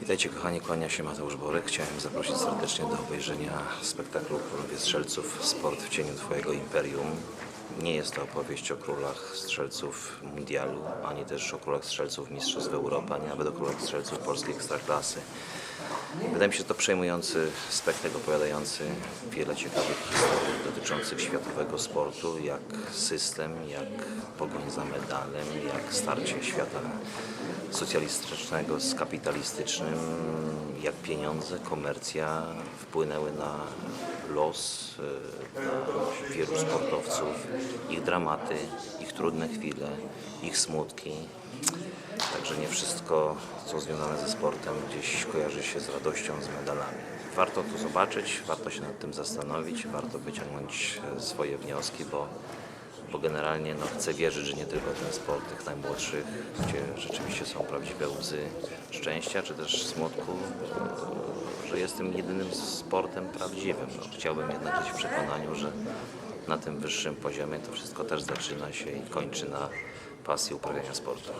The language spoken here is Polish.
Witajcie kochani, kłania się Mateusz Borek. Chciałem zaprosić serdecznie do obejrzenia spektaklu Królowie Strzelców Sport w cieniu Twojego Imperium. Nie jest to opowieść o królach strzelców mundialu, ani też o królach strzelców Mistrzostw Europy, ani nawet o królach strzelców polskiej ekstraklasy. Wydaje mi się to przejmujący spektakl opowiadający wiele ciekawych historii dotyczących światowego sportu, jak system, jak pogoń za medalem, jak starcie świata socjalistycznego z kapitalistycznym, jak pieniądze, komercja wpłynęły na los na wielu sportowców, ich dramaty, ich trudne chwile, ich smutki. Także nie wszystko, co związane ze sportem, gdzieś kojarzy się z radością, z medalami. Warto to zobaczyć, warto się nad tym zastanowić, warto wyciągnąć e, swoje wnioski, bo, bo generalnie no, chcę wierzyć, że nie tylko ten sport tych najmłodszych, gdzie rzeczywiście są prawdziwe łzy szczęścia czy też smutku, e, że jest tym jedynym sportem prawdziwym. No, chciałbym jednak żyć w przekonaniu, że na tym wyższym poziomie to wszystko też zaczyna się i kończy na pasji uprawiania sportu.